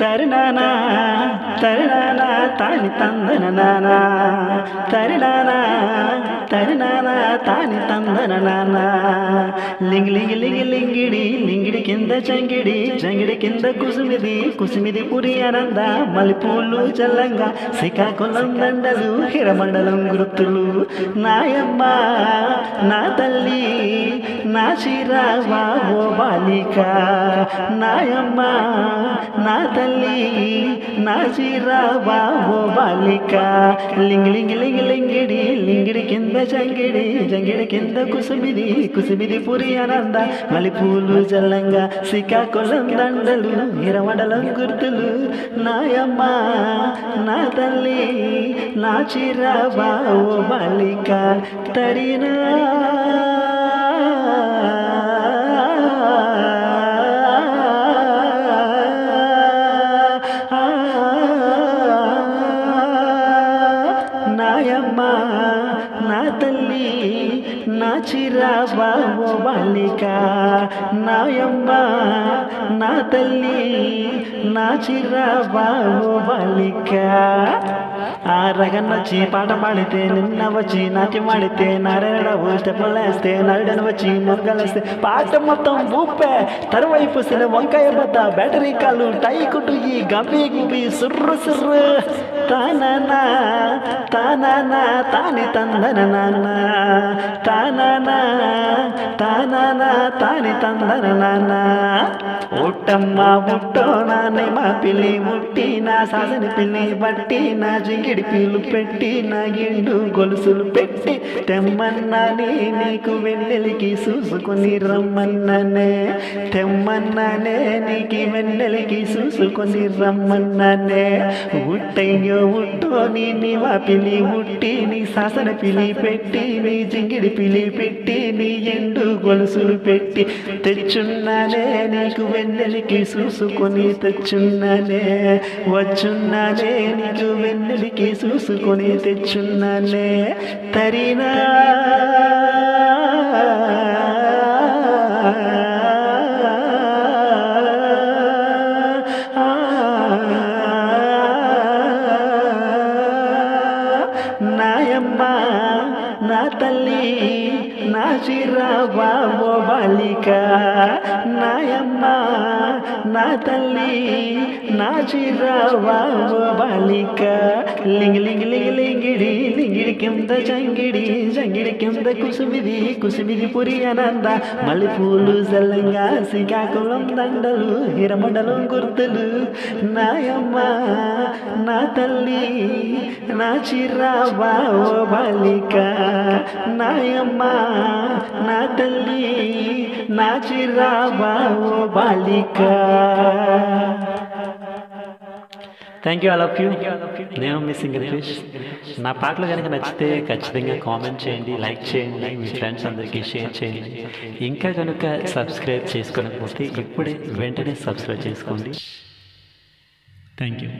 తరుణానా తరుణానా తాని తందన నానా. తరుణానా తరినానా తాని తందన నానా. లింగి లింగి లింగి లింగిడి లింగిడి కింద చంగిడి చంగిడి కింద కుసుమిది కుసుమిది పురి అనంద మలిపూలు చల్లంగా శ్రీకాకుళం దండలు హిరమండలం గుర్తులు. నాయమ్మ నా తల్లి నా చిరావా బాలిక నాయమ్మ నా తల్లి నా చిరావా బాలిక. లింగి లింగి లింగి లింగిడి లింగిడి కింద జంగిడి జంగిడి కింద కుసుమిది కుసుమిది పురి అనంద మలిపూలు జల్లంగా శ్రీకాకుళం దండలు ఇరవడలం గుర్తులు. నాయమ్మ నా తల్లి నా చిరావా ఓ బాలిక. తరినా తల్లి నా చిరావా బాలిక. నాయమ్మ నా తల్లి నా చిరావా బాలిక. ఆ రగన్నొచ్చి పాట పాడితే నిన్న వచ్చి నాట్యం ఆడితే నారాయణరావు స్టెప్పులేస్తే నారాయణ వచ్చి మురగలేస్తే పాట మొత్తం ఊపే. తరువైపు సిల వంకాయ బద్ద బ్యాటరీ కాళ్ళు టై కుట్టు ఈ గంపి గుబి సుర్రు సుర్రు. తానా తానా తాని తందన నాన్న. తానా తానా తాని తందన నాన్న. ఉట్టమ్మ ఉట్టో నాన్న మా పిల్లి ముట్టి నా సాసని పిల్లి బట్టి నా జింగిడి పీలు పెట్టి నా గిండు గొలుసులు పెట్టి తెమ్మన్నాని నీకు వెన్నెలికి చూసుకొని రమ్మన్నానే. తెమ్మన్నానే నీకు వెన్నెలికి చూసుకొని రమ్మన్నానే. ఉట్టయ్యో ఉట్టో నీ నీ మా పిలి ముట్టి నీ శాసన పిలి పెట్టి నీ జింగిడి పిలి పెట్టి నీ ఎండు గొలుసులు పెట్టి తెచ్చున్నానే నీకు వెన్నెలికి చూసుకొని తెచ్చున్నానే వచ్చున్నానే నీకు వెన్నెలికి చూసుకొని తెచ్చున్నానే తరినా తల్లి నా చిరా బాబు బాలిక నాయమ్మ నా తల్లి నా చిరావా బాలిక లింగి లింగి లింగి లింగిడి లింగిడి కింద జంగిడి జంగిడి కింద కుసుమిది కుసుమిది పురి అనంద మల్లెపూలు జల్లంగా శ్రీకాకుళం దండలు హిరమండలం గుర్తులు నాయమ్మ నా తల్లి నా చిరావా బాలిక నాయమ్మ నా తల్లి నా చిరావా ఓ బాలిక. Thank you I love you నేను మిస్సింగ్ ఫిష్ నా పాటలు కనుక నచ్చితే ఖచ్చితంగా కామెంట్ చేయండి లైక్ చేయండి మీ ఫ్రెండ్స్ అందరికీ షేర్ చేయండి. ఇంకా కనుక సబ్స్క్రైబ్ చేసుకోకపోతే ఇప్పుడే వెంటనే సబ్స్క్రైబ్ చేసుకోండి. Thank you